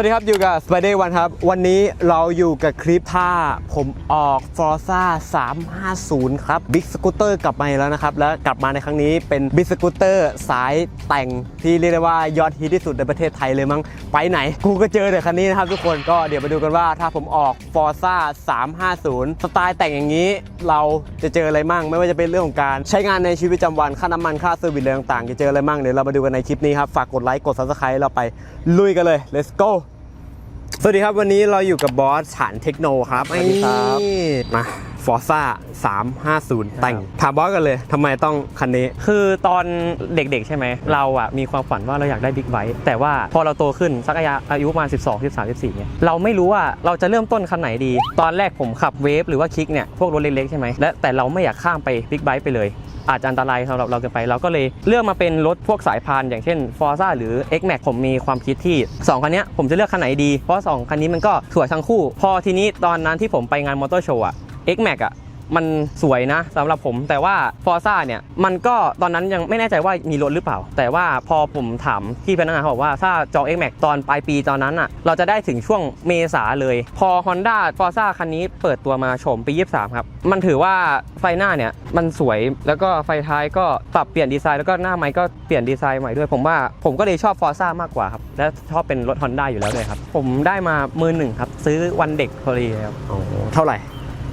วัสดีครับ อยู่กับ Spider One ครับ วันนี้เราอยู่กับคลิปท่าผมออก Forza 350 ครับ Big Scooter กลับมาแล้วนะครับ และกลับมาในครั้งนี้เป็น Big Scooter สายแต่งที่เรียกได้ว่ายอดฮิตที่สุดในประเทศไทยเลยมั้ง ไปไหน กูก็เจอแต่คันนี้นะครับทุกคนก็เดี๋ยวมาดูกันว่าถ้าผมออก Forza 350 สไตล์แต่งอย่างนี้เราจะเจออะไรมั่ง ไม่ว่าจะเป็นเรื่องของการใช้งานในชีวิตประจำวันค่าน้ำมันค่าเซอร์วิสอะไรต่างๆจะเจออะไรมั่งเดี๋ยวเรามาดูกันในคลิปนี้ครับฝากกดไลค์กด Subscribe เราไปลุยกันเลย let's go สวัสดีครับวันนี้เราอยู่กับบอสฐานเทคโนครับสวัสดีครับนี่มาฟอร์ซ่า350 แต่งถามบอสกันเลยทำไมต้องคันนี้ คือตอนเด็กๆ ใช่ไหม เราอะมีความฝันว่าเราอยากได้บิ๊กไบค์แต่ว่าพอเราโตขึ้น สักอายุอายุประมาณ 12 13 14เนี่ยเราไม่รู้ว่าเราจะเริ่มต้นคันไหนดี ตอนแรกผมขับเวฟหรือว่าคิกเนี่ย พวกรถเล็กๆ ใช่ไหมและแต่เราไม่อยากข้ามไปบิ๊กไบค์ไปเลย อาจจะอันตรายสำหรับเราเกินไป เราก็เลยเลือกมาเป็นรถพวกสายพานอย่างเช่น Forza หรือ X Max ผมมีความคิดที่ 2 คันนี้ผมจะเลือกคันไหนดี เพราะ 2 คันนี้มันก็สวยทั้งคู่ พอทีนี้ตอนนั้นที่ผมไปงานมอเตอร์โชว์อะ X Max อะ มันสวยนะสำหรับผมแต่ว่า Forza เนี่ยมันก็ตอนนั้นยังไม่แน่ใจว่ามีรถหรือเปล่า แต่ว่าพอผมถามพี่พนักงานเขาบอกว่าถ้าจอง X Max ตอนปลายปีตอนนั้นอะเราจะได้ถึงช่วงเมษาเลย พอ Honda Forza คันนี้เปิดตัวมาโฉมปี 23 ครับ มันถือว่าไฟหน้าเนี่ยมันสวยแล้วก็ไฟท้ายก็ปรับเปลี่ยนดีไซน์แล้วก็หน้าไม้ก็เปลี่ยนดีไซน์ใหม่ด้วย ผมว่าผมก็เลยชอบ Forza มากกว่าครับ และชอบเป็นรถ Honda อยู่แล้วเลยครับ ผมได้มามือหนึ่งครับ ซื้อวันเด็กพอดีครับเท่าไหร่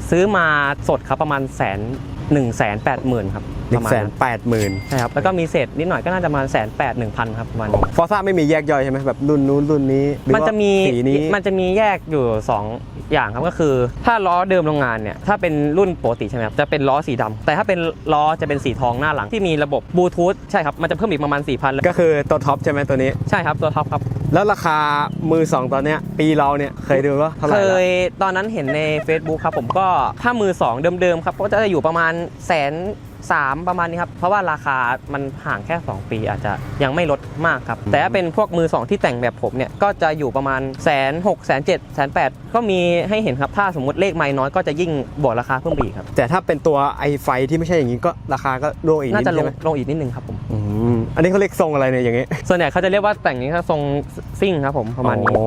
ซื้อมาสดครับประมาณแสนหนึ่งแสนแปดหมื่นครับ 1ประมาณ8 0นั้น0 0 0ใช่ครับแล้วก็มีเศษนิดหน่อยก็น่าจะประมาณแสนแปดหนึ่งพันครับประมาณนี้ฟอร์ซ่าไม่มีแยกย่อยใช่ไหมแบบรุ่นนู้นรุ่นนี้หรือมันจะมีว่าสีนี้มันจะมีแยกอยู่2อย่างครับก็คือ ถ้าล้อเดิมโรงงานเนี่ยถ้าเป็นรุ่นปกติใช่ไหมครับจะเป็นล้อสีดำแต่ถ้าเป็นล้อจะเป็นสีทองหน้าหลังที่มีระบบบลูทูธใช่ครับมันจะเพิ่มอีกประมาณ4 0 0 0แล้วก็คือตัวท็อปใช่ไหมตัวนี้ ใช่ครับตัวท็อปครับ แล้วราคามือสองตอนเนี้ยปีเราเนี่ยเคยดูว่าเท่าไหเคร่ละยตอนนั้นเห็นใน Facebook ครับผมก็ถ้ามือ 2 เดิมๆครับก็จะอยู่ประมาณแสน สามประมาณนี้ครับ เพราะว่าราคามันห่างแค่ 2 ปีอาจจะยังไม่ลดมากครับ แต่ถ้าเป็นพวกมือ 2 ที่แต่งแบบผมเนี่ย ก็จะอยู่ประมาณแสนหกแสนเจ็ดแสนแปดก็มีให้เห็นครับ ถ้าสมมติเลขไม่น้อยก็จะยิ่งบวกราคาเพิ่มไปอีกครับ แต่ถ้าเป็นตัวไอไฟที่ไม่ใช่อย่างนี้ก็ราคาก็ร่วงอีกน่านิดจะลใช่งไหมลงอีกนิดนึงครับผม อืมอันนี้เขาเรียกทรงอะไรเนี่ยอย่างงี้ส่วนใหญ่เขาจะเรียกว่าแต่งนี้ครับทรงซิ่งครับผมประมาณนี้ อ๋อ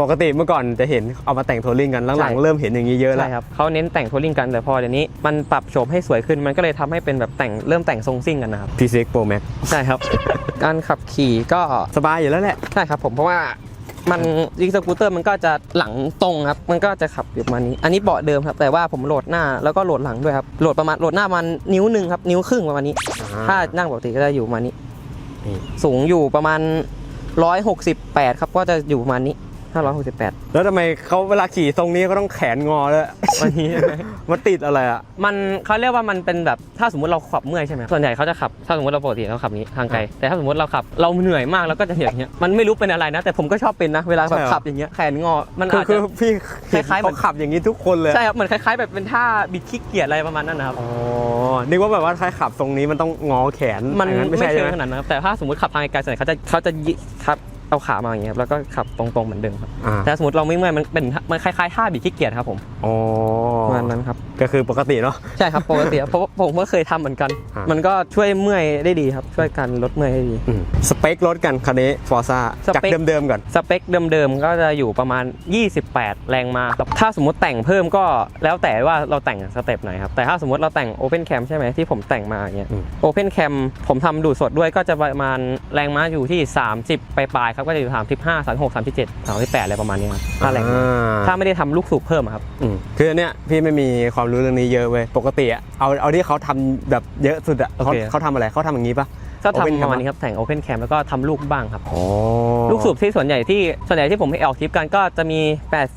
ปกติเมื่อก่อนจะเห็นเอามาแต่งทัวริงกันหลังใช่ๆเริ่มเห็นอย่างนี้เยอะแล้ว ใช่ครับเขาเน้นแต่งทัวริงกันแต่พอเดี๋ยวนี้มันปรับโฉมให้สวยขึ้นมันก็เลยทำให้เป็นแบบแต่งเริ่มแต่งทรงซิ่งกันนะครับ P6 Pro Max ใช่ครับ การขับขี่ก็สบายอยู่แล้วแหละ ใช่ครับผมเพราะว่ามันยิงสกูตเตอร์มันก็จะหลังตรงครับ มันก็จะขับอยู่ประมาณนี้ อันนี้เบาะเดิมครับแต่ว่าผมโหลดหน้าแล้วก็โหลดหลังด้วยครับโหลดประมาณโหลดหน้าประมันนิ้วหนึ่งครับนิ้วครึ่งประมาณนี้ ถ้านั่งปกติก็จะอยู่ประมาณนี้ นี่สูงอยู่ประมาณ 168 ครับ ก็จะอยู่ประมาณนี้ 568 แล้วทำไมเขาเวลาขี่ทรงนี้ก็ต้องแขนงอเลยวันนี้ มันติดอะไรอะ มันเขาเรียกว่ามันเป็นแบบถ้าสมมติเราขับเมื่อยใช่ไหมส่วนใหญ่เขาจะขับถ้าสมมติเราปกติเราขับนี้ทางไกลแต่ถ้าสมมติเราขับเราเหนื่อยมากแล้วก็จะอย่างเงี้ยมันไม่รู้เป็นอะไรนะ แต่ผมก็ชอบเป็นนะเวลาแบบใช่เหรอขับอย่างเงี้ยแขนงอ มันคืออาจคืจะอพี่คล้ายๆเหมืเขาอนขับอย่างนี้ทุกคนเลยใช่ครับเหมือนคล้ายๆแบบเป็นท่าบิดขี้เกียจอะไรประมาณนั้นนะครับอ๋อนึกว่าแบบว่าถ้าขับทรงนี้มันต้องงอแขนมันอย่างไม่ใช่เชิงใช่ขไหมนาดนั้นครับแต่ถ้าสมมติขับทางไกลๆส่วนใหญ่เขาจะเขาจะยิครับ เอาขามาอย่างเงี้ยครับแล้วก็ขับตรงๆเหมือนเดิมครับอ่าแต่ถ้าสมมติเราไม่เมื่อยมันเป็นมันคล้ายๆท่าบิดขี้เกียจครับผมอ๋อประมาณนั้นครับก็คือปกติเนาะ ใช่ครับปกติครับเพราะว่าผมก็เคยทำเหมือนกัน อ่ามั มันก็ช่วยเมื่อยได้ดีครับช่วยกันลดเมื่อยได้ดี อืมสเปครถกันคันนี้ฟอร์ซ่าสเปคจากเดิมๆก่อน สเปคเดิมๆก็จะอยู่ประมาณ 28 แรงมาครับถ้าสมมติแต่งเพิ่มก็แล้วแต่ว่าเราแต่งสเต็ปไหนครับ แต่ถ้าสมมติเราแต่ง Open Cam ใช่ไหมที่ผมแต่งมาอย่างเงี้ย อืม Open Cam ผมทำดูดสดด้วยก็จะประมาณแรงม้าอยู่ที่ 30 ปลายๆครับก็จะอยู่35 36 37 38อะไรประมาณนี้ครับถ้าแรงม้าอ่า ถ้าไม่ได้ทำลูกสูบเพิ่มอะครับอืม คืออันเนี้ยพี่ไม่มีความรู้เรื่องนี้เยอะเว้ยปกติอะเอาเอาที่เขาทำแบบเยอะสุดอะเขาโอเค เขาทำอะไรเขาทำอย่างนี้ปะ ก็ Open ทำ Cam ประมาณนี้ครับแต่ง Open Cam แล้วก็ทำลูกบ้างครับ อ๋อลูกสูบที่ส่วนใหญ่ที่ส่วนใหญ่ที่ผมให้ออกคลิปกันก็จะมี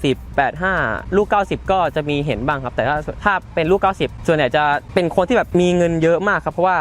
80 85 ลูก 90 ก็จะมีเห็นบ้างครับ แต่ถ้าถ้าเป็นลูก 90 ส่วนใหญ่จะเป็นคนที่แบบมีเงินเยอะมากครับ เพราะว่า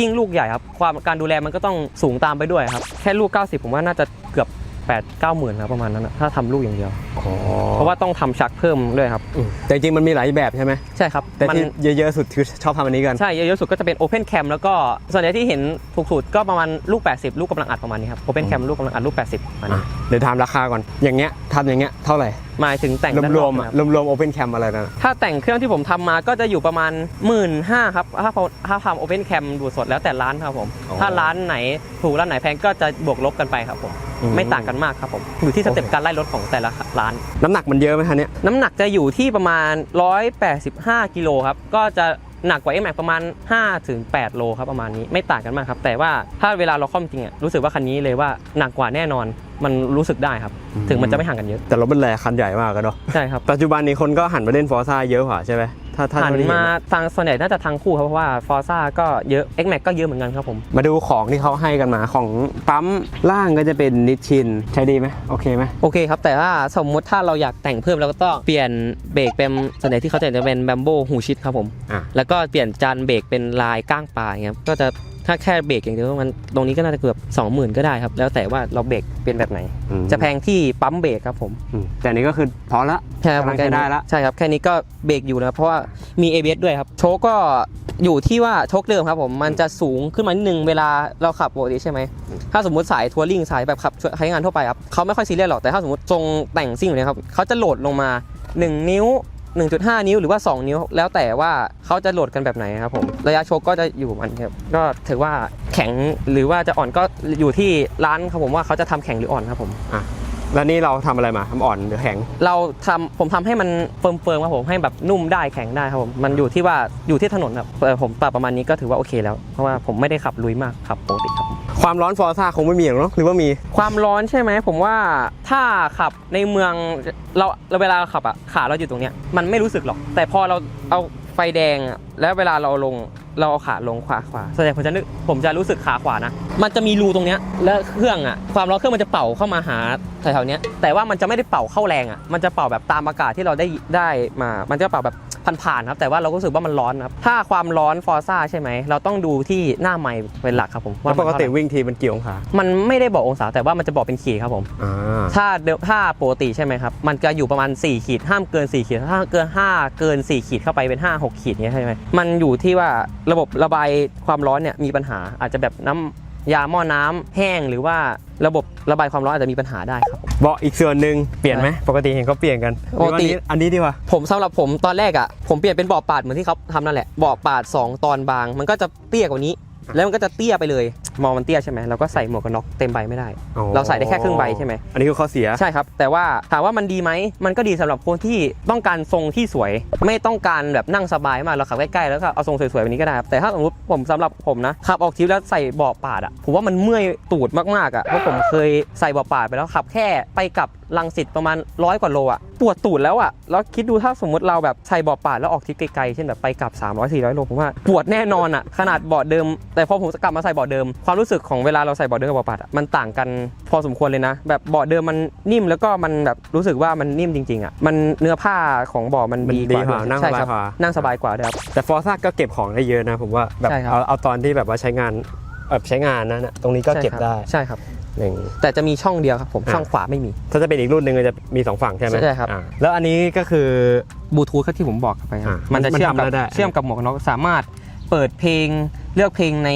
ยิ่งลูกใหญ่ครับความการดูแลมันก็ต้องสูงตามไปด้วยครับ แค่ลูก 90 ผมว่าน่าจะเกือบ 8 9หมื่นครับประมาณนั้นนะถ้าทำลูกอย่างเดียวอ๋อเพราะว่าต้องทำชักเพิ่มด้วยครับอืมแต่จริงๆมันมีหลายแบบใช่ไหมใช่ครับแต่มันที่เยอะๆสุดคือชอบทำอันนี้กัน ใช่เยอะๆสุดก็จะเป็น Open Cam แล้วก็ส่วนใหญ่ที่เห็นถูกสุดก็ประมาณลูก 80 ลูกกำลังอัดประมาณนี้ครับ Open Cam ลูกกำลังอัดลูก 80ประมาณนี้ เดี๋ยวถามราคาก่อน อย่างเงี้ยทำอย่างเงี้ยเท่าไหร่ หมายถึงแต่งด้านรนวอมกๆนะอะครับรวมๆโอเพนแคมอะไรนะ ถ้าแต่งเครื่องที่ผมทำมาก็จะอยู่ประมาณ 1 5ื่นครับ ถ้าพอถ้าทำโอเพนแคมดูสดแล้วแต่ร้านครับผม อ๋อถ้าร้านไหนถูกร้านไหนแพงก็จะบวกลบกันไปครับผม อืม ไม่ต่างกันมากครับผม อยู่ที่สเต็ปโอเคการไล่รถของแต่ละร้าน น้ำหนักมันเยอะไหมคะเนี่ย น้ำหนักจะอยู่ที่ประมาณ 185กิโลครับ ก็จะหนักกว่า x m a x ประมาณ5ถึง8โลครับประมาณนี้ไม่ต่างกันมากครับ แต่ว่าถ้าเวลาเราคล่อมจริงอะรู้สึกว่าคันนี้เลยว่าหนักกว่าแน่นอน มันรู้สึกได้ครับอืมถึงมันจะไม่ห่างกันเยอะ แต่รถมันแรงคันใหญ่มากกันเนาะใช่ครับ ปัจจุบันนี้คนก็หันมาเล่นฟอร์ซ่าเยอะกว่าใช่ไหมถ้าถ้าหันเท่ที่เห็มานะทางส่วนใหญ่น่าจะทางคู่ครับ เพราะว่าฟอร์ซ่าก็เยอะ x m a x ก็เยอะเหมือนกันครับผม มาดูของที่เขาให้กันมาของปั๊มล่างก็จะเป็นนิชชิน ใช้ดีไหมโอเคไหมโอเคครับ แต่ว่าสมมุติถ้าเราอยากแต่งเพิ่มเราก็ต้องเปลี่ยนเบรกเป็นส่วนใหญ่ที่เขาจะเป็นแบมโบหูชิดครับผมอะแล้วก็เปลี่ยนจานเบรกเป็นลายก้างปลาอย่างเงี้ยครับก็จะ ถ้าแค่เบรกอย่างเดียวมันตรงนี้ก็น่าจะเกือบ 20,000 ก็ได้ครับ แล้วแต่ว่าเราเบรกเป็นแบบไหน อืมจะแพงที่ปั๊มเบรกครับผมอืมแต่อันนี้ก็คือพอละใช่ครับกำลังใช้ได้ละใช่ครับแค่นี้ก็เบรกอยู่นะครับเพราะว่ามี ABS ด้วยครับโชคก็อยู่ที่ว่าโชคเดิมครับผมมันจะสูงขึ้นมานิดนึงเวลาเราขับปกติใช่ไหมถ้าสมมติสายทัวริงสายแบบขับใช้งานทั่วไปครับเขาไม่ค่อยซีเรียสหรอกแต่ถ้าสมมติทรงแต่งซิ่งอยู่เนี่ยครับเขาจะโหลดลงมา 1 นิ้ว 1.5 นิ้วหรือว่า 2 นิ้ว แล้วแต่ว่าเขาจะโหลดกันแบบไหนครับผม ระยะโชคก็จะอยู่ประมันครับ ก็ถือว่าแข็งหรือว่าจะอ่อนก็อยู่ที่ร้านครับผมว่าเขาจะทำแข็งหรืออ่อนครับผมอะแล้วนี่เราทำอะไรมาทำอ่อนหรือแข็ง เราทำผมทำให้มันเฟิร์มเฟิร์มครับผมให้แบบนุ่มได้แข็งได้ครับผมมันอยู่ที่ว่าอยู่ที่ถนนครับเออผมปรับประมาณนี้ก็ถือว่าโอเคแล้วเพราะว่าผมไม่ได้ขับลุยมากขับปกติครับ ความร้อนฟอร์ซ่าคงไม่มีหรอกเนอะหรือว่ามี ความร้อนใช่ไหมผมว่าถ้าขับในเมืองเราเราเวลาเราขับอะขาเราอยู่ตรงเนี้ยมันไม่รู้สึกหรอก แต่พอเราเอาไฟแดงอะแล้วเวลาเราลงเราเอาขาลงขวาขวาส่วนใหญ่ผมจะนึกผมจะรู้สึกขาขวานะมันจะมีรูตรงเนี้ยแล้วเครื่องอะความร้อนเครื่องมันจะเป่าเข้ามาหาแถวๆเนี้ยแต่ว่ามันจะไม่ได้เป่าเข้าแรงอะมันจะเป่าแบบตามอากาศที่เราได้ได้มา มันจะเป่าแบบ ผ่านๆครับแต่ว่าเราก็รู้สึกว่ามันร้อนครับถ้าความร้อนฟอร์ซ่าใช่ไหมเราต้องดูที่หน้าไมค์เป็นหลักครับผมแล้วปมันกเท่าไหติร่วิ่งทีมันกี่องศามันไม่ได้บอกองศาแต่ว่ามันจะบอกเป็นขีดครับผม อ่าถ้าเดิมถ้าปกติใช่ไหมครับ มันจะอยู่ประมาณ 4 ขีด ห้ามเกิน 4 ขีด ถ้าเกิน 5 เกิน 4 ขีดเข้าไปเป็น 5 6 ขีดเงี้ยใช่ไหมมันอยู่ที่ว่าระบบระบายความร้อนเนี่ยมีปัญหาอาจจะแบบน้ำ ยาหม้อน้ำแห้งหรือว่าระบบระบายความร้อนอาจจะมีปัญหาได้ครับผมเบาะอีกส่วนหนึ่งเปลี่ยนไหมปกติเห็นเขาเปลี่ยนกันปกติหรือว่าอันนี้อันนี้ดีกว่าผมสำหรับผมตอนแรกอะผมเปลี่ยนเป็นเบาะปาดเหมือนที่เขาทำนั่นแหละเบาะปาด 2 ตอนบาง มันก็จะเตี้ยกว่านี้ แล้วมันก็จะเตี้ยไปเลย มองมันเตี้ยใช่ไหมเราก็ใส่หมวกกันน็อกเต็มใบไม่ได้ อ๋อเราใส่ได้แค่ครึ่งใบใช่ไหม อันนี้คือข้อเสีย ใช่ครับ แต่ว่าถามว่ามันดีไหม มันก็ดีสำหรับคนที่ต้องการทรงที่สวย ไม่ต้องการแบบนั่งสบายมากเราขับใกล้ๆแล้วก็เอาทรงสวยๆแบบนี้ก็ได้ครับแต่ถ้าสมมติผมสำหรับผมนะขับออกทริปแล้วใส่เบาะปาดอะผมว่ามันเมื่อยตูดมากๆอะเพราะผมเคยใส่เบาะปาดไปแล้วขับแค่ไปกลับ ลังสิตประมาณร้อยกว่าโลอะปวดตูดแล้วอะแล้วคิดดูถ้าสมมติเราแบบใส่เบาะปาดแล้วออกทริปไกลๆเช่นแบบไปกลับ 300 400 โลผมว่าปวดแน่นอนอะขนาดเบาะเดิม แต่พอผมกลับมาใส่เบาะเดิม ความรู้สึกของเวลาเราใส่เบาะเดิมกับเบาะปาดอะมันต่างกันพอสมควรเลยนะ แบบเบาะเดิมมันนิ่มแล้วก็มันแบบรู้สึกว่ามันนิ่มจริงๆอะมันเนื้อผ้าของเบาะมันมันดีดีกว่ากว่านั่งใช่สบายครับกว่านั่งสบายกว่าด้วยครับแต่ฟอร์ซ่าก็เก็บของได้เยอะนะผมว่าแบบใช่ครับเอาเอาตอนที่แบบว่าใช้งานแบบใช้งานนะนะตรงนี้ก็เก็บได้ใช่ครับ หนึ่งแต่จะมีช่องเดียวครับผมอะช่องขวาไม่มี ถ้าจะเป็นอีกรุ่นหนึ่งก็จะมีสองฝั่งใช่ไหมใช่ครับอ่าแล้วอันนี้ก็คือบลูทูธที่ผมบอกไปครับอะมันจะมันเชื่อมทำกับอะไรได้เชื่อมกับหมวกกันน็อกสามารถเปิดเพลงเลือกเพลงใน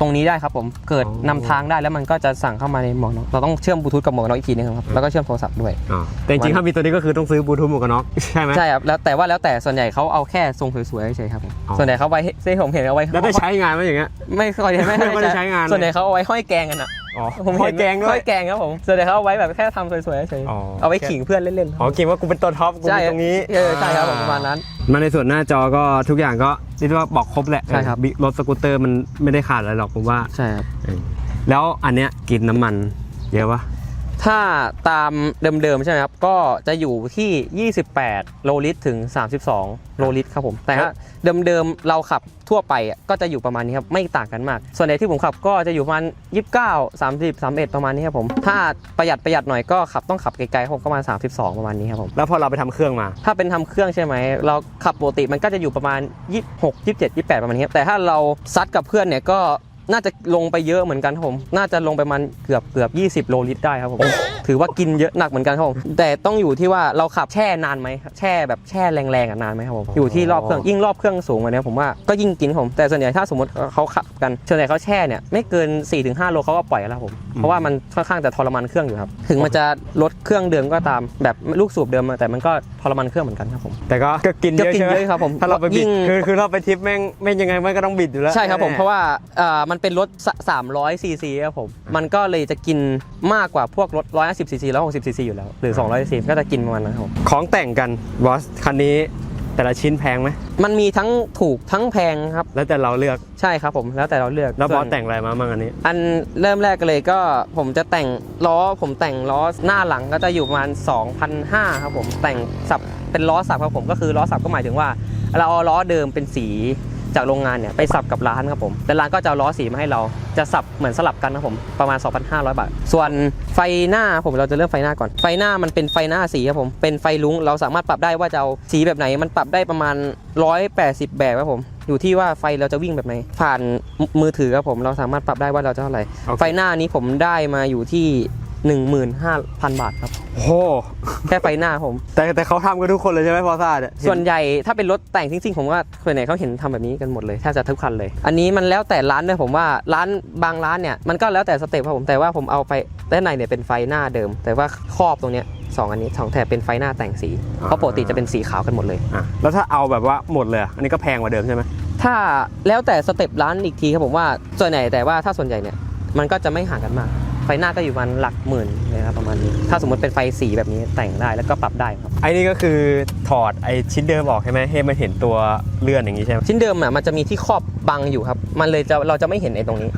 ตรงนี้ได้ครับผมเกิดอ๋อนำทางได้แล้วมันก็จะสั่งเข้ามาในหมวกกันน็อกเราต้องเชื่อมบลูทูธกับหมวกกันน็อกอีกทีนึงครับแล้วก็เชื่อมโทรศัพท์ด้วยอ๋อแต่จริงๆถ้ามีตัวนี้ก็คือต้องซื้อบลูทูธหมวกกันน็อกใช่ไหมใช่ครับแล้วแต่ว่าแล้วแต่ส่วนใหญ่เขาเอาแค่ทรงสวยๆเฉยๆครับผมอ๋อส่วนใหญ่เขาไว้เส้ผมเห็นเอาไว้แล้วได้ใช้งานไหมอย่างเงี้ยไม่ค่อยไม่ไม่ได้ใช้งานเลยส่วนใหญ่เขาเอาไว้ห้อยแกงกันอะ อ๋อผมห้อเห็ยนแกงด้ห้วอยยแกงครับผมส่วนใหญ่เขาเอาไว้แบบแค่ทำสวยๆเฉยอ๋อ ๆเอาไว้ขิงเพื่อนเล่นๆ อ๋อคิดว่ากูเป็นตัวท็อปกูใช่เป็นตรงนี้เออใช่ครับผมประมาณนั้น มาในส่วนหน้าจอก็ทุกอย่างก็เรียกได้ว่าบอกครบแหละใช่ครับ บิ๊กรถสกูตเตอร์มันไม่ได้ขาดอะไรหรอกผมว่า ใช่ครับเออแล้วอันเนี้ยกินน้ำมันเยอะปะ ถ้าตามเดิมๆใช่ไหมครับ ก็จะอยู่ที่ 28 โลลิตรถึง 32 โลลิตรครับผม แต่ถ้าเดิมๆเราขับทั่วไปอะก็จะอยู่ประมาณนี้ครับ ไม่ต่างกันมาก ส่วนใหญ่ที่ผมขับก็จะอยู่ประมาณ 29 30 31 ประมาณนี้ครับผม ถ้าประหยัดประหยัดหน่อยก็ขับต้องขับไกลๆครับผมก็ประมาณ32 ประมาณนี้ครับผม แล้วพอเราไปทำเครื่องมา ถ้าเป็นทำเครื่องใช่ไหม เราขับปกติมันก็จะอยู่ประมาณ 26 27 28 ประมาณนี้ครับแต่ถ้าเราซัดกับเพื่อนเนี่ยก็ น่าจะลงไปเยอะเหมือนกันครับผม น่าจะลงไปมันเกือบเกือบ 20 โลลิตรได้ครับผม ถือว่ากินเยอะหนักเหมือนกันครับผมแต่ต้องอยู่ที่ว่าเราขับแช่นานไหมแช่แบบแช่แรงๆอะนานไหมครับผมอยู่ที่รอบเครื่องยิ่งรอบเครื่องสูงกว่านี้ผมว่าก็ยิ่งกินครับผมแต่ส่วนใหญ่ถ้าสมมติเขาขับกันส่วนใหญ่เขาแช่เนี่ยไม่เกิน 4-5 โลเขาก็ปล่อยแล้วครับผมเพราะว่ามันค่อนข้างจะทรมานเครื่องอยู่ครับถึงมันจะลดเครื่องเดิมก็ตามแบบลูกสูบเดิมมาแต่มันก็ทรมานเครื่องเหมือนกันครับผมแต่ก็ก็กินเยอะก็กินใช่ไหมเยอะครับผมถ้าเราไปบิยิ่ดงคือคือเราไปทริปแม่งแม่งยังไงมันก็ต้องบิดอยู่แล้วใช่ครับผมแน่ๆเพราะว่าเอ่อมันเป็นรถสาม300ซีซีครับผมมันก็เลยจะกินมากกว่าพวกรถ150ซีซี160ซีซีอยู่แล้ว หรือ200ซีซีก็จะกินประมาณนั้นครับผมของแต่งกันบอสคันนี้แต่ละชิ้นแพงไหมมันมีทั้งถูกทั้งแพงครับ แล้วแต่เราเลือกใช่ครับผมแล้วแต่เราเลือกแล้วบอสส่นแต่งอะไรมาบ้างอันนี้ อันเริ่มแรกเลยก็ผมจะแต่งล้อผมแต่งล้อหน้าหลังก็จะอยู่ประมาณ2,500ครับผมแต่งสับเป็นล้อสับครับผมก็คือล้อสับก็หมายถึงว่าเราเอาล้อเดิมเป็นสี จากโรงงานเนี่ยไปสับกับร้านครับผมแต่ร้านก็จะเอาล้อสีมาให้เราจะสับเหมือนสลับกันครับผมประมาณ 2,500 บาท ส่วนไฟหน้าผมเราจะเริ่มไฟหน้าก่อน ไฟหน้ามันเป็นไฟหน้าสีครับผมเป็นไฟลุ้งเราสามารถปรับได้ว่าจะเอาสีแบบไหน มันปรับได้ประมาณ 180 แบบครับผมอยู่ที่ว่าไฟเราจะวิ่งแบบไหน ผ่านมือถือครับผมเราสามารถปรับได้ว่าเราจะเท่าไหร่โอเคไฟหน้านี้ผมได้มาอยู่ที่ 15,000 บาทครับ โอ้โหแค่ไฟหน้าผม แต่แต่เขาทำกันทุกคนเลยใช่ไหมพอซ่าเนี่ยส่วนใหญ่ถ้าเป็นรถแต่งจริงๆผมว่าส่วนใหญ่เขาเห็นทำแบบนี้กันหมดเลยแทบจะทุกคันเลย อันนี้มันแล้วแต่ร้านด้วยผมว่าร้านบางร้านเนี่ยมันก็แล้วแต่สเต็ปครับผมแต่ว่าผมเอาไฟด้านในเนี่ยเป็นไฟหน้าเดิม แต่ว่าครอบตรงเนี้ยสองอันนี้สองแถบเป็นไฟหน้าแต่งสีเพราะปกติจะเป็นสีขาวกันหมดเลย อะแล้วถ้าเอาแบบว่าหมดเลยอะอันนี้ก็แพงกว่าเดิมใช่ไหมถ้าแล้วแต่สเต็ปร้านอีกทีครับผมว่าส่วนใหญ่แต่ว่าถ้าส่วนใหญ่เนี่ยมันก็จะไม่ห่างกันมาก ไฟหน้าก็อยู่ประมาณหลักหมื่นเลยครับประมาณนี้ ถ้าสมมติเป็นไฟสีแบบนี้แต่งได้แล้วก็ปรับได้ครับ ไอ้นี่ก็คือถอดไอ้ชิ้นเดิมออกใช่ไหมให้มันเห็นตัวเลื่อนอย่างนี้ใช่ไหมชิ้นเดิมอะมันจะมีที่ครอบบังอยู่ครับ มันเลยจะเราจะไม่เห็นไอ้ตรงนี้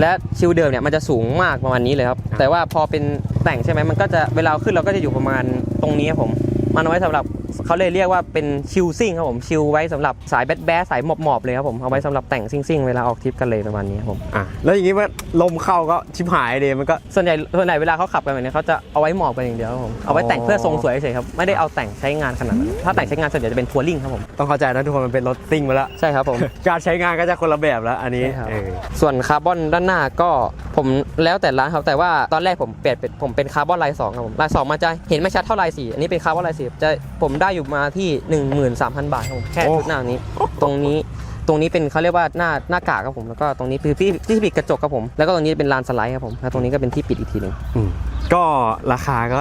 และชิวเดิมเนี่ยมันจะสูงมากประมาณนี้เลยครับ แต่ว่าพอเป็นแต่งใช่ไหมมันก็จะเวลาขึ้นเราก็จะอยู่ประมาณตรงนี้ครับผม มันเอาไว้สำหรับ เขาเลยเรียกว่าเป็นชิลซิ่งครับผมชิลไว้สำหรับสายแบดแบดสายหมอบหมอบๆเลยครับผมเอาไว้สำหรับแต่งซิ่งซิ่งๆเวลาออกทริปกันเลยประมาณนี้ครับผมอะแล้วอย่างนี้ว่าลมเข้าก็ชิบหายเลยมันก็ส่วนใหญ่ส่วนใหญ่เวลาเขาขับกันแบบนี้เขาจะเอาไว้หมอบกันอย่างเดียวครับผมเอาไว้แต่งเพื่อทรงสวยเฉยๆครับไม่ได้เอาแต่งใช้งานขนาดนั้นถ้าแต่งใช้งานส่วนใหญ่จะเป็นทัวริงครับผมต้องเข้าใจนะทุกคนมันเป็นรถซิ่งมาแล้วใช่ครับผมการใช้งานก็จะคนละแบบแล้วอันนี้ใช่ครับเออส่วนคาร์บอนด้านหน้าก็ผมแล้วแต่ร้านครับแต่ว่าตอนแรกผมเปลี่ยนเป็นผมเป็นคาร์บอนลายสองครับผมลายสองมันจะเห็นไม่ชัดเท่าลายสี่อันนี้เป็นคาร์บอนลายสี่จะผมได้อยู่มาที่ 13,000 บาทครับผมแค่ชุดหน้านี้ ตรงนี้ ตรงนี้เป็นเขาเรียกว่าหน้าหน้ากากครับผมแล้วก็ตรงนี้คือที่ที่ปิดกระจกครับผมแล้วก็ตรงนี้เป็นลานสไลด์ครับผมแล้วตรงนี้ก็เป็นที่ปิดอีกทีหนึ่งอืมก็ราคาก็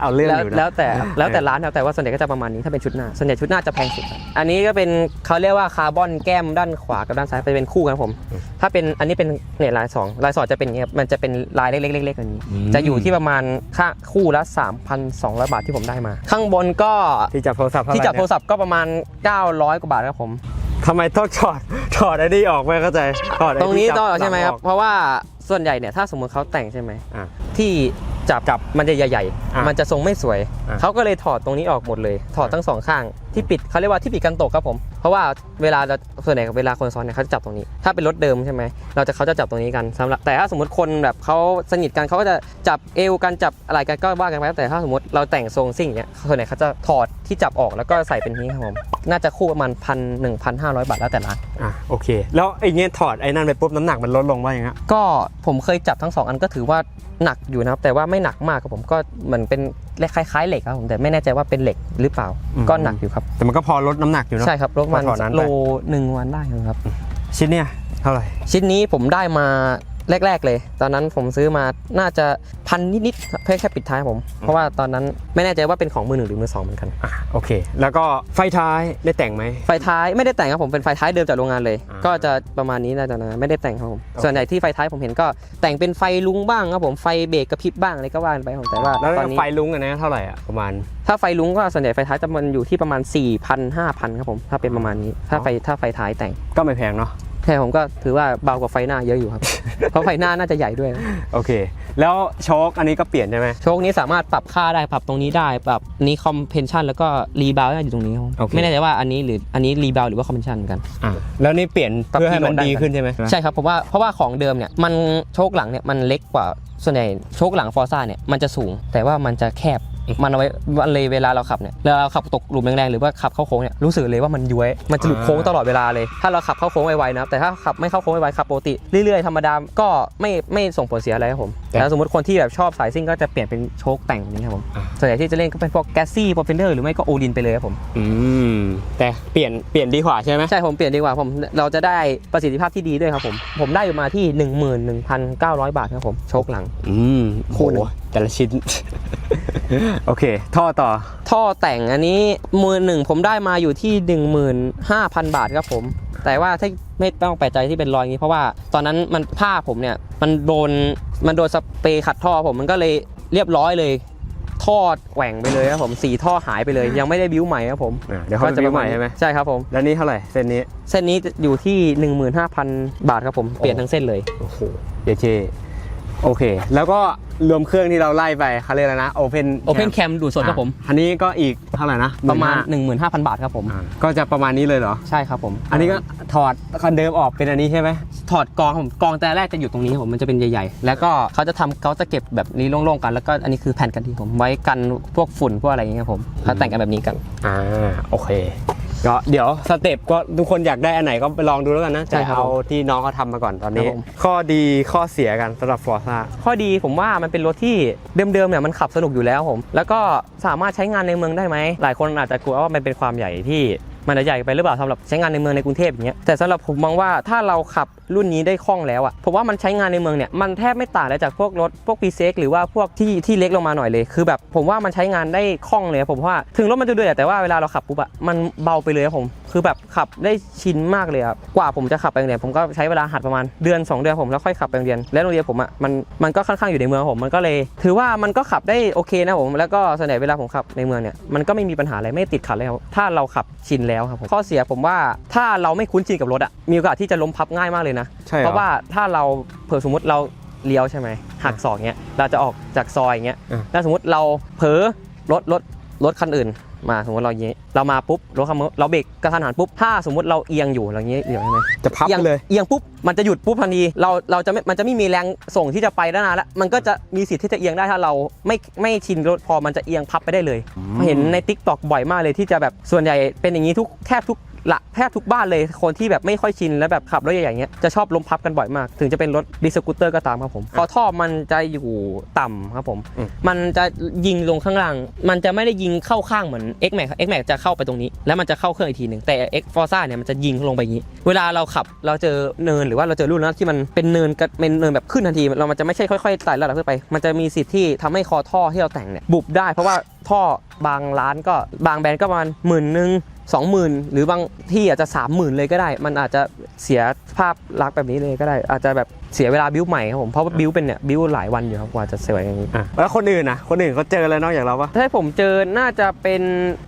เอาเรื่องแล้วอยู่นะแล้วแต่แล้วแต่ร้านครับแต่ว่าส่วนใหญ่ก็จะประมาณนี้ถ้าเป็นชุดหน้าส่วนใหญ่ชุดหน้าจะแพงสุดครับอันนี้ก็เป็นเขาเรียกว่าคาร์บอนแก้มด้านขวากับด้านซ้ายไปเป็นคู่กันครับผม ถ้าเป็นอันนี้เป็นเนี่ยลายสองลายสองจะเป็นอย่างเงี้ยครับมันจะเป็นลายเล็กๆๆๆแบบนี้ จะอยู่ที่ประมาณค่าคู่ละ 3,200 บาทที่ผมได้มา ข้างบนก็ที่จับโทรศัพท์เท่าไหที่ร่จับโทรเนี่ยศัพท์ก็ประมาณ 900 กว่าบาทครับผม ทำไมต้องถอดถอดไอ้นี่ออกไม่เข้าใจถอดไอ้ตรงนี้ที่จัต้องใช่ไหมครับลังออกเพราะว่าส่วนใหญ่เนี่ยถ้าสมมติเขาแต่งใช่ไหม อะ ที่จับจับมันจะใหญ่อะๆ มันจะทรงไม่สวย อะเขาก็เลยถอดตรงนี้ออกหมดเลย ถอดทั้งสองข้างที่ปิดเขาเรียกว่าที่ปิดกันตกครับผมเพ ราะว่าเวลาเราส่วนใหญ่เวลาคนซ้อนเนี่ยเขาจะจับตรงนี้ ถ้าเป็นรถเดิมใช่ไหมเราจะเขาจะจับตรงนี้กันสำหรับแต่ถ้าสมมติคนแบบเขาสนิทกันเขาก็จะจับเอวกันจับอะไรกันก็ว่ากันไปแต่ถ้าสมมติเราแต่งทรงซิ่งเนี่ยส่วนใหญ่เขาจะถอดที่จับออกแล้วก็ใส่เป็นนี้ครับผมน่าจะคู่ประมาณพันหนึ่งพันห้าร้อยบาทแล้วแต่ร้านอะโอเค แล้วไอ้เงี้ยถอดไอ้นั่นไปปุ๊บน้ำหนักมันลดลงว่าอย่างเงี้ยก็ผมเคยจับทั้งสองอันก็ถือว่าหนักอยู่นะครับแต่ว่าไม่หนักมากครับผมก็เหมือนเป็นคล้ายๆเหล็กครับผมแต่ไม่แน่ใจว่าเป็นเหล็กหรือเปล่าก็หนักอยู่ครับแต่มันก็พอลดน้ำหนักอยู่เนาะใช่ครับรถมันพอถอดนั้นไปโลหนึ่งวันได้ครับ ชิ้นเนี่ยเท่าไหร่ ชิ้นนี้ผมได้มา แรก ๆ เลย ตอนนั้นผมซื้อมาน่าจะพันนิดๆครับเพื่อแค่ปิดท้ายผม เพราะว่าตอนนั้นไม่แน่ใจว่าเป็นของมือหนึ่งหรือมือสองเหมือนกันอะโอเค แล้วก็ไฟท้ายได้แต่งไหมไฟท้ายไม่ได้แต่งครับผมเป็นไฟท้ายเดิมจากโรงงานเลย อ่า ก็จะประมาณนี้น่าจะนะไม่ได้แต่งครับผมโอเคส่วนใหญ่ที่ไฟท้ายผมเห็นก็แต่งเป็นไฟลุงบ้างครับผมไฟเบรกกระพริบบ้างอะไรก็ว่ากันไปครับผมแต่ว่าแล้วตอนนี้ไฟลุ้งอันนี้เท่าไหร่อะประมาณ ถ้าไฟลุงก็ส่วนใหญ่ไฟท้ายจะมันอยู่ที่ประมาณ4 0 0 0 5,000ครับผมถ้าเป็นประมาณนี้ถ้าไฟถ้าไฟท้ายแต่ง ก็ไม่แพงเนาะ แต่ผมก็ถือว่าเบากว่าไฟหน้าเยอะอยู่ครับ เพราะไฟหน้าน่าจะใหญ่ด้วย โอเค แล้วโชคอันนี้ก็เปลี่ยนใช่ไหมโชคนี้สามารถปรับค่าได้ปรับตรงนี้ได้ปรับนี้คอมเพนชันแล้วก็รีบาวได้อยู่ตรงนี้ครับโอเคไม่แน่ใจว่าอันนี้หรืออันนี้รีบาวหรือว่าคอมเพนชันกันอะแล้วนี่เปลี่ยนปรับเพื่อให้มันกิโลได้ดีขึ้นใช่ไหมใช่ครับเพราะว่าเพราะว่าของเดิมเนี่ยมันโชคหลังเนี่ยมันเล็กกว่าส่วนใหญ่โชคหลังฟอร์ซ่าเนี่ยมันจะสูง แต่ว่ามันจะแคบ มันเอาไว้มันเลยเวลาเราขับเนี่ยเวลาเราขับตกหลุมแรงๆหรือว่าขับเข้าโค้งเนี่ยรู้สึกเลยว่ามันย้วยมันจะหลุดโค้งตลอดเวลาเลย ถ้าเราขับเข้าโค้งไวๆนะครับแต่ถ้าขับไม่เข้าโค้งไวๆขับปกติเรื่อยๆธรรมดาก็ไม่ไม่ส่งผลเสียอะไรครับผมแต่แต่สมมติคนที่แบบชอบสายซิ่งก็จะเปลี่ยนเป็นโชคแต่งนี้ครับผมอ่าส่วนใหญ่ที่จะเล่นก็เป็นพวกแกสซี่พอเฟนเดอร์หรือไม่ก็โอดินไปเลยครับผมอืมแต่เปลี่ยนเปลี่ยนดีกว่าใช่ไหมใช่ผมเปลี่ยนดีกว่าผมเราจะได้ประสิทธิภาพที่ดีด้วยครับผมผมได้อยู่มาที่ 11,900 บาทครับผมโชคหลังอืมคู่โหหนึ่งแต่ละชิ้น โอเค ท่อต่อ ท่อแต่งอันนี้มือหนึ่งผมได้มาอยู่ที่ 15,000 บาทครับผม แต่ว่าถ้าไม่ต้องแปลกใจที่เป็นรอยอย่างนี้เพราะว่าตอนนั้นมันผ้าผมเนี่ย มันโดนมันโดนสเปรย์ขัดท่อผมมันก็เลยเรียบร้อยเลยท่อแหว่งไปเลยครับผมสีท่อหายไปเลย ยังไม่ได้บิ้วใหม่ครับผมอะเดี๋ยวเขาจะบิ้วใหม่ใช่ไหมใช่ครับผมแล้วนี่เท่าไหร่เส้นนี้ เส้นนี้อยู่ที่ 15,000 บาทครับผมเปลี่ยนทั้งเส้นเลยโอ้โหเยเจ โอเค แล้วก็รวมเครื่องที่เราไล่ไปเขาเรียกอะไรนะ Open Open Cam ดูดสดครับผม อันนี้ก็อีกเท่าไหร่นะ ประมาณ 15,000 15,000บาทครับผมอ่าก็จะประมาณนี้เลยเหรอ ใช่ครับผม อันนี้ก็ถอดคันเดิมออกเป็นอันนี้ใช่ไหมถอดกรองครับผมกรองแต่แรกจะอยู่ตรงนี้ครับผมมันจะเป็นใหญ่ๆ แล้วก็เขาจะทำเขาจะเก็บแบบนี้โล่งๆกัน แล้วก็อันนี้คือแผ่นกันที่ผมไว้กันพวกฝุ่นพวกอะไรอย่างเงี้ยครับผมเขาแต่งกันแบบนี้กันอ่าโอเค ก็เดี๋ยวสเต็ปก็ทุกคนอยากได้อันไหนก็ไปลองดูแล้วกันนะใช่แต่ครับเอาที่น้องเขาทำมาก่อนตอนนี้ ครับผม ข้อดีข้อเสียกันสำหรับฟอร์ซ่าข้อดีผมว่ามันเป็นรถที่เดิมๆเนี่ยมันขับสนุกอยู่แล้วผม แล้วก็สามารถใช้งานในเมืองได้ไหม หลายคนอาจจะกลัวว่ามันเป็นความใหญ่ที่ มันจะใหญ่ไปหรือเปล่าสำหรับใช้งานในเมืองในกรุงเทพอย่างเงี้ยแต่สำหรับผมมองว่าถ้าเราขับรุ่นนี้ได้คล่องแล้วอะผมว่ามันใช้งานในเมืองเนี่ยมันแทบไม่ต่างเลยจากพวกรถพวก p ีเหรือว่าพวกที่ที่เล็กลงมาหน่อยเลย คือแบบผมว่ามันใช้งานได้คล่องเลยผมว่าถึงรถมันจะเดือดแต่ว่าเวลาเราขับปุ๊บอะมันเบาไปเลยครับผมคือแบบขับได้ชินมากเลยครับกว่าผมจะขับไปโรงเรียนผมก็ใช้เวลาหัดประมาณเดือน 2 เดือนผมแล้วค่อยขับไปโรงเรียนและโรงเรียนผมอะมันมันก็ค่อนข้างอยู่ในเมืองผมมันก็เลย ถือว่ามันก็ขับได้โอเคนะผมแล้วก็ส่วนใหญ่เวลาผมขับในเมืองเนี่ยมันก็ไม่มีปัญหาอะไรไม่ติดขัดเลยครับถ้าเราขับชินแล้วครับผมข้อเสียผมว่าถ้าเราไม่คุ้นชินกับรถอะมีโอกาสที่จะล้มพับง่ายมากเลยนะใช่หอเพราะว่าถ้าเราเผื่อสมมติเราเลี้ยวใช่ไหมหักศอกเงี้ยเราจะออกจากซอยเงี้ยอะแล้วสมมติเราเผลอรถรถรถคันอื่น มาสมมติเราอย่างงี้เรามาปุ๊บรถคันนู้นเราเบรกกระทันหันปุ๊บถ้าสมมติเราเอียงอยู่เราอย่างงี้เดี๋ยวใช่ไหมจะพับเอียงไปเลยเอียงปุ๊บมันจะหยุดปุ๊บทันทีเราเราจะไม่มันจะไม่มีแรงส่งที่จะไปด้านหน้าแล้วมันก็จะมีสิทธิ์ที่จะเอียงได้ถ้าเราไม่ไม่ชินรถพอมันจะเอียงพับไปได้เลย เห็นในทิกตอกบ่อยมากเลยที่จะแบบส่วนใหญ่เป็นอย่างนี้ทุกแทบทุก ละแทบทุกบ้านเลยคนที่แบบไม่ค่อยชินแล้วแบบขับรถใหญ่ๆอย่างเงี้ยจะชอบล้มพับกันบ่อยมาก ถึงจะเป็นรถดิสกูตเตอร์ก็ตามครับผมเพราะท่อมันจะอยู่ต่ำครับผมอืมมันจะยิงลงข้างล่าง มันจะไม่ได้ยิงเข้าข้างเหมือน X Max X Max จะเข้าไปตรงนี้ แล้วมันจะเข้าเครื่องอีกทีหนึ่งแต่ X Forza เนี่ยมันจะยิงลงไปอย่างนี้ เวลาเราขับเราเจอเนินหรือว่าเราเจอรุ่นนั้นที่มันเป็นเนินกระเป็นเนินแบบขึ้นทันทีเรามันจะไม่ใช่ค่อยๆไต่ระดับขึ้นไป มันจะมีสิทธิ์ที่ทำให้คอท่อที่เราแต่งเนี่ยบุบได้ เพราะว่าท่อบางร้านก็บางแบรนด์ก็ประมาณหมื่นหนึ่ง สองหมื่นหรือบางที่อาจจะสามหมื่นเลยก็ได้ มันอาจจะเสียภาพลักษณ์แบบนี้เลยก็ได้ อาจจะแบบเสียเวลาบิ้วใหม่ครับผมเพราะว่าบิ้วเป็นเนี่ยบิ้วหลายวันอยู่ครับกว่าจะสวยอย่างนี้ อะแล้วคนอื่นนะคนอื่นเขาเจออะไรนอกจากเราปะถ้าให้ผมเจอน่าจะเป็น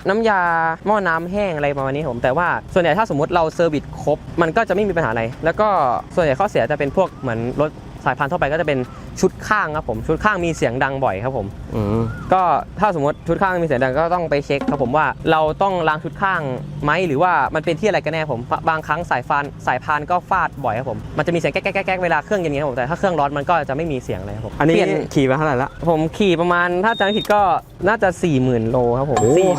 น้ำยาหม้อน้ำแห้งอะไรประมาณนี้ครับผมแต่ว่าส่วนใหญ่ถ้าสมมติเราเซอร์วิสครบ มันก็จะไม่มีปัญหาอะไร แล้วก็ส่วนใหญ่ข้อเสียจะเป็นพวกเหมือนรถสายพานทั่วไปก็จะเป็น ชุดข้างครับผมชุดข้างมีเสียงดังบ่อยครับผมอืมก็ถ้าสมมติชุดข้างมีเสียงดังก็ต้องไปเช็คครับผมว่าเราต้องล้างชุดข้างไหมหรือว่ามันเป็นที่อะไรกันแน่ผมบางครั้งสายฟานสายพานก็ฟาดบ่อยครับผมมันจะมีเสียงแก๊กแก๊กแก๊กเวลาเครื่องเย็นๆครับผมแต่ถ้าเครื่องร้อนมันก็จะไม่มีเสียงเลยครับผมอันนี้เปลี่ยนขี่มาเท่าไหร่ละผมขี่ประมาณถ้าจำไม่ผิดก็น่าจะ 40,000 โลครับผมโอ้4812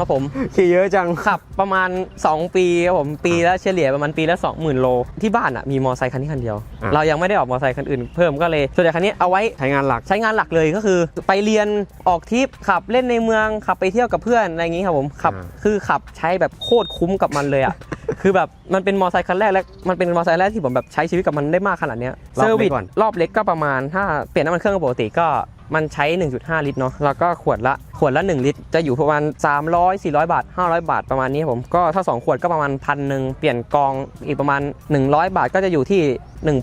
ครับผมขี่เยอะจังขับประมาณ 2 ปีครับผมปีละเฉลี่ยประมาณปีละ 20,000 โลที่บ้านอะมีมอไซค์คันนี้คันเดียวอะเรายังไม่ได้ออกมอไซค์คันอื่นเพิ่มก็เลยส่วนใหญ่คันนี้เอาไว้ใช้งานหลักใช้งานหลักเลยก็คือ ไปเรียนออกทริปขับเล่นในเมืองขับไปเที่ยวกับเพื่อนอะไรอย่างงี้ครับผมขับอ่าคือขับใช้แบบโคตรคุ้มกับมันเลยอะคือแบบมันเป็นมอไซค์คันแรกและมันเป็นมอไซค์แรกที่ผมแบบใช้ชีวิตกับมันได้มากขนาดเนี้ยรอบเซอร์วิเล็สกก่อนรอบเล็กก็ประมาณถ้าเปลี่ยนน้ำมันเครื่องปกติก็มันใช้ 1.5 ลิตรเนาะแล้วก็ขวดละ ขวดละ 1 ลิตร จะอยู่ประมาณ 300 400 บาท 500 บาทประมาณนี้ครับผมก็ถ้า 2 ขวดก็ประมาณพันหนึ่งเปลี่ยนกองอีกประมาณ 100 บาทก็จะอยู่ที่1,200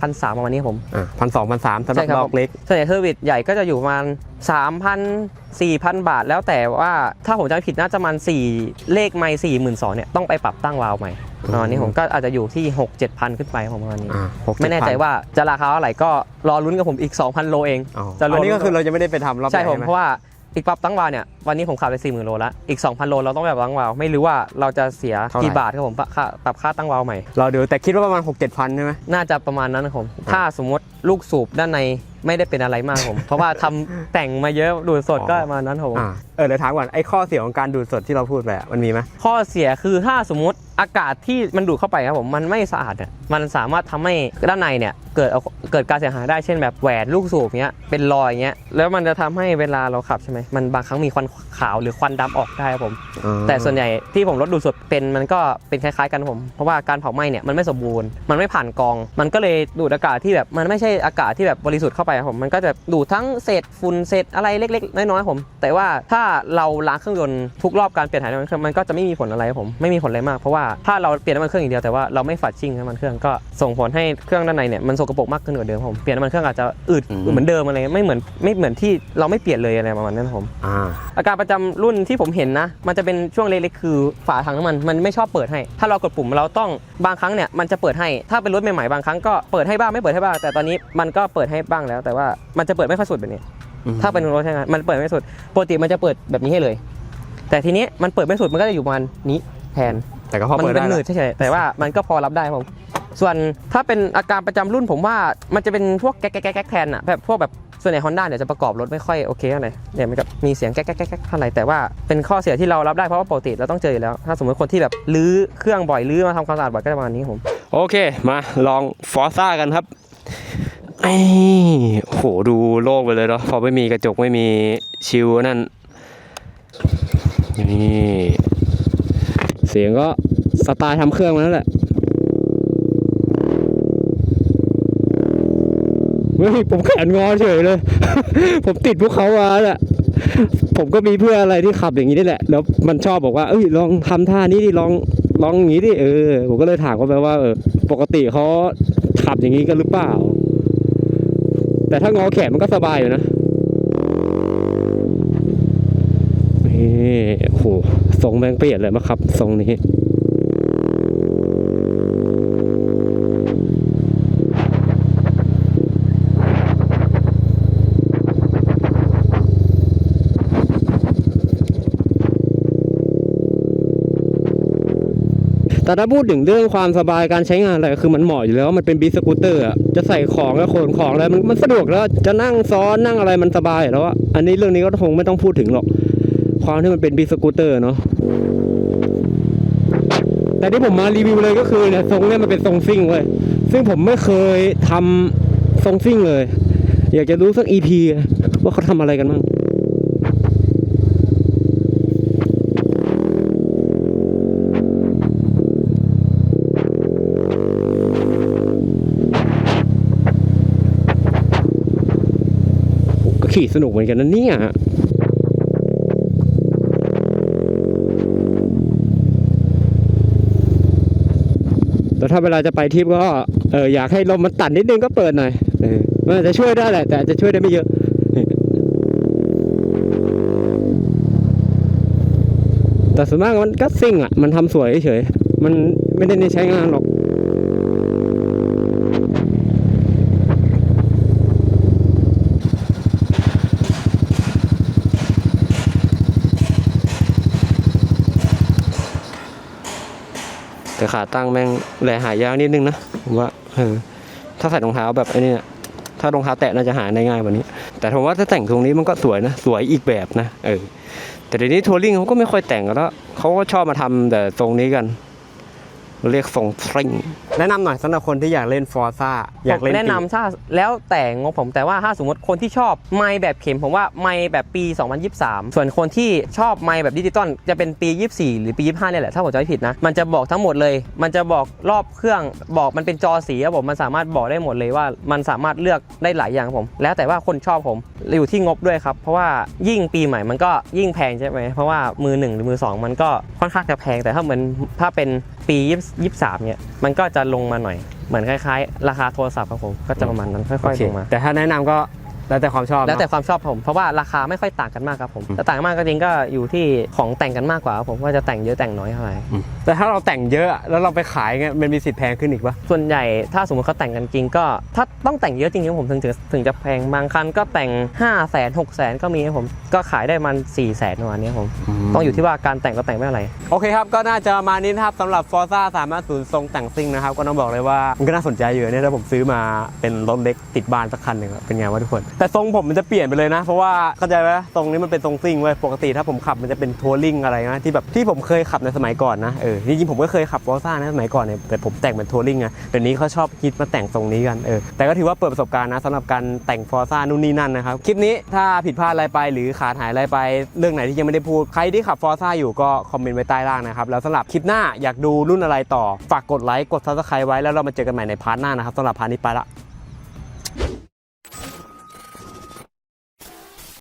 1,300ประมาณนี้ครับผมอะพันสองพันสามสำหรับใช่ครับล็อกเล็กส่วนใหญ่เซอร์วิสใหญ่ก็จะอยู่ประมาณ 3,000 4,000 บาท แล้วแต่ว่าถ้าผมจำไม่ผิดน่าจะประมาณ4เลขไม่4 2 0 0 0เนี่ยต้องไปปรับตั้งวาล์วใหม่อืมตอนนี้ผมก็อาจจะอยู่ที่ 6 7 0 0ขึ้นไปประมาณนี้อ่าหกไม่แน่ใจว่าจะราคาเท่าไหร่ก็รอลุ้นกับผมอีก 2,000 โลเองอ๋อจะรวมอันนี้ก็คือเราจะไม่ได้ไปทำรอบใช่ผมไหนเพราะว่า อีกปรับตั้งวาล์วเนี่ยวันนี้ผมขับไป40,000โลแล้วอีก 2,000 โลเราต้องแบบตั้งวาล์วไม่รู้ว่าเราจะเสียกี่บาทครับผมปรับค่าปรับค่าตั้งวาล์วใหม่ เราเดี๋ยวแต่คิดว่าประมาณ 6 7 พันใช่ไหมน่าจะประมาณนั้นนะครับผม ถ้าสมมติลูกสูบด้านใน ไม่ได้เป็นอะไรมากผม เพราะว่าทำแต่งมาเยอะดูดสดก็ประมาณนั้นครับผม อ่าเออเดี๋ยวถามก่อนไอ้ข้อเสียของการดูดสดที่เราพูดไปอะมันมีไหมข้อเสียคือถ้าสมมติอากาศที่มันดูดเข้าไปครับผมมันไม่สะอาดเนี่ยมันสามารถทำให้ด้านในเนี่ยเกิดเอาเกิดการเสียหายได้เช่นแบบแหวนลูกสูบเนี้ยเป็นรอยเงี้ยแล้วมันจะทำให้เวลาเราขับใช่ไหมมันบางครั้งมีควันขาวหรือควันดำออกได้ครับผมแต่ส่วนใหญ่ที่ผมรถดูดสดเป็นมันก็เป็นคล้ายๆกันครับผม เพราะว่าการเผาไหม้เนี่ยมันไม่สมบูรณ์มันไม่ผ่านกรอง มันก็เลยดูดอากาศที่แบบมันไม่ใช่อากาศที่แบบบริสุทธิ์เข้าไปครับผมมันก็จะดูดทั้งเศษฝุ่นเศษอะไรเล็ก ๆ น้อยๆครับผม แต่ว่าถ้าเราล้างเครื่องยนต์ทุกรอบการเปลี่ยนถ่ายน้ำมันเครื่องมันก็จะไม่มีผลอะไรครับผมไม่มีผลอะไรมากเพราะว่าถ้าเราเปลี่ยนน้ำมันเครื่องอย่างเดียวแต่ว่าเราไม่ฝัดชิ่งน้ำมันเครื่องก็ส่งผลให้เครื่องด้านในเนี่ยมันสกปรกมากขึ้นกว่าเดิมครับผมเปลี่ยนน้ำมันเครื่องอาจจะอืดเหมือนเดิมอะไรไม่เหมือนไม่เหมือนที่เราไม่เปลี่ยนเลยอะไรประมาณนั้นครับผมอ่าอาการประจำรุ่นที่ผมเห็นนะ มันจะเป็นช่วงเล็กๆคือฝาถังน้ำมันมันไม่ชอบเปิดให้ ถ้าเรากดปุ่มเราต้องบางครั้งเนี่ยมันจะเปิดให้ถ้าเป็นรถใหม่ๆบางครั้งก็เปิดให้บ้างไม่เปิดให้บ้างแต่ตอนนี้มันก็เปิดให้บ้างแล้วแต่ว่ามันจะเปิดไม่ค่อยสุดแบบนี้ ถ้าเป็นรถใช้งานมันเปิดไม่สุดปกติมันจะเปิดแบบนี้ให้เลย แต่ทีนี้มันเปิดไม่สุดมันก็จะอยู่ประมาณนี้แทนแต่ก็พอมัเปิดเป็ได้นหนืแล้ดวเฉยๆแต่ว่ามันก็พอรับได้ครับผมส่วนถ้าเป็นอาการประจำรุ่นผมว่ามันจะเป็นพวกแก๊กแก๊กแก๊กแทนอะแบบพวกแบบส่วนใหญ่ฮอนด้าเนี่ยจะประกอบรถไม่ค่อยโอเคเท่าไหร่เนี่ยมันจะมีเสียงแก๊กแก๊กแก๊กแก๊กเท่าไหร่แต่ว่าเป็นข้อเสียที่เรารับได้เพราะว่าปกติเราต้องเจออยู่แล้ว ถ้าสมมติคนที่แบบลื้อเครื่องบ่อยลื้อมาทำความสะอาดบ่อยก็จะประมาณนี้ครับผม โอเคมาลองฟอร์ซ่ากันครับ ไอ้โอ้โหดูโล่งไปเลยเนาะพอไม่มีกระจกไม่มีชิวนั่นนี่เสียงก็สไตล์ทำเครื่องมาแล้วแหละเฮ้ยผมแขนงอเฉยเลย ผมติดพวกเขามาแหละผมก็มีเพื่ออะไรที่ขับอย่างนี้นี่แหละ แล้วมันชอบบอกว่า เอ้ยลองทำท่านี้ดิลองลองอย่างนี้ดิเออ ผมก็เลยถามเขาไปว่าเออปกติเขาขับอย่างนี้กันหรือเปล่า แต่ถ้างอแขนมันก็สบายอยู่นะนี่โอ้โหทรงแม่งเปลี่ยนเลยมาครับทรงนี้ แต่ถ้าพูดถึงเรื่องความสบายการใช้งานอะไรคือมันเหมาะอยู่แล้วมันเป็นบีสกูตเตอร์อะจะใส่ของแล้วขนของอะไรมันมันสะดวกแล้วจะนั่งซ้อนนั่งอะไรมันสบายแล้วอะอันนี้เรื่องนี้ก็คงไม่ต้องพูดถึงหรอก ความที่มันเป็นบีสกูตเตอร์เนาะแต่ที่ผมมารีวิวเลยก็คือเนี่ยทรงเนี่ยมันเป็นทรงซิ่งเว้ยซึ่งผมไม่เคยทำทรงซิ่งเลย อยากจะรู้สักอีพีว่าเขาทำอะไรกันบ้าง ขี่สนุกเหมือนกันนะเนี่ยแต่ถ้าเวลาจะไปทริปก็เอออยากให้ลมมันตัดนิดนึงก็เปิดหน่อยเออมันอาจจะช่วยได้แหละ แต่จะช่วยได้ไม่เยอะแต่ส่วนมากมันก็ซิ่งอะ มันทำสวยเฉย มันไม่ได้ในใช้งานหรอก แต่ขาตั้งแม่งแหลหายากนิดนึงนะผมว่าเออถ้าใส่รองเท้าแบบไอ้นี่นะถ้ารองเท้าแตะน่าจะหาได้ง่ายกว่านี้ แต่ผมว่าถ้าแต่งตรงนี้มันก็สวยนะสวยอีกแบบนะเออแต่เดี๋ยวนี้ทัวริงเขาก็ไม่ค่อยแต่งกันแล้วเขาก็ชอบมาทำแต่ทรงนี้กัน เรียกทรงทริงแนะนำหน่อยสำหรับคนที่อยากเล่นฟอร์ซ่าอยากเล่นแนะนำถ้าแล้วแต่งบผมแต่ว่าถ้าสมมติคนที่ชอบไมค์แบบเข็มผมว่าไมค์แบบปี 2023 ส่วนคนที่ชอบไมค์แบบดิจิตอลจะเป็นปี 24 หรือปี 25เนี่ยแหละถ้าผมจำไม่ผิดนะ มันจะบอกทั้งหมดเลย มันจะบอกรอบเครื่องบอกมันเป็นจอสีครับผมมันสามารถบอกได้หมดเลยว่า มันสามารถเลือกได้หลายอย่างครับผม แล้วแต่ว่าคนชอบผมอยู่ที่งบด้วยครับเพราะว่ายิ่งปีใหม่มันก็ยิ่งแพงใช่ไหมเพราะว่ามือหนึ่งหรือมือสองมันก็ค่อนข้างจะแพงแต่ถ้าเหมือนถ้าเป็นปี23เนี่ยมันก็จะลงมาหน่อยเหมือนคล้ายๆ ราคาโทรศัพท์ครับผมก็จะประมาณนั้นค่อยโอเคๆลงมา แต่ถ้าแนะนำก็ แล้วแต่ความชอบแล้วแต่เนอะความชอบผม เพราะว่าราคาไม่ค่อยต่างกันมากครับผมแต่ต่างกันมากก็จริงก็อยู่ที่ของแต่งกันมากกว่าครับผมว่าจะแต่งเยอะแต่งน้อยเท่าไหร่แต่ถ้าเราแต่งเยอะแล้วเราไปขายเงี้ยมันมีสิทธิ์แพงขึ้นอีกปะส่วนใหญ่ถ้าสมมติเขาแต่งกันจริงก็ถ้าต้องแต่งเยอะจริงๆผมถึงถึงถึงจะแพงบางคันก็แต่ง5 0 0แสนหกแสนก็มีครับผมก็ขายได้มัน4ี่แสนประมาณนี้ครับผมต้องอยู่ที่ว่าการแต่งก็แต่งไม่อะไร โอเคครับก็น่าจะประมาณนี้นะครับสำหรับ Forza 350ทรงแต่งซิ่งนะครับก็ต้องบอกเลยว่ามันก็น่าสนใจอยู่เนี่ยถ้าผมซื้อมาเป็นรถเล็กติดบ้านสักคันหนึ่งอะเป็นไงวะทุกคนแต่ทรงผมมันจะเปลี่ยนไปเลยนะ เพราะว่าเข้าใจไหมทรงนี้มันเป็นทรงซิ่งเว้ยปกติถ้าผมขับมันจะเป็นทัวริงอะไรนะที่แบบที่ผมเคยขับในสมัยก่อนนะเออจริงๆผมก็เคยขับ Forza นะสมัยก่อนเนี่ยแต่ผมแต่งเป็นทัวริงอะเดี๋ยวนี้เขาชอบฮิตมาแต่งทรงนี้กันเออแต่ก็ถือว่าเปิดประสบการณ์นะสำหรับการแต่ง Forza นู่นนี่นั่นนะครับคลิปนี้ถ้าผิดพลาดอะไรไปหรือขาดหายอะไรไปเรื่องไหนที่ยังไม่ได้พูดใครที่ขับ Forza อยู่ก็คอมเมนต์ไว้ใต้ล่างนะครับแล้วสำหรับคลิปหน้าอยากดูรุ่นอะไรต่อฝากกดไลค์กด Subscribe ไว้แล้วเรามาเจอกันใหม่ในพาร์ทหน้านะครับสำหรับพาร์ทนี้ไปละ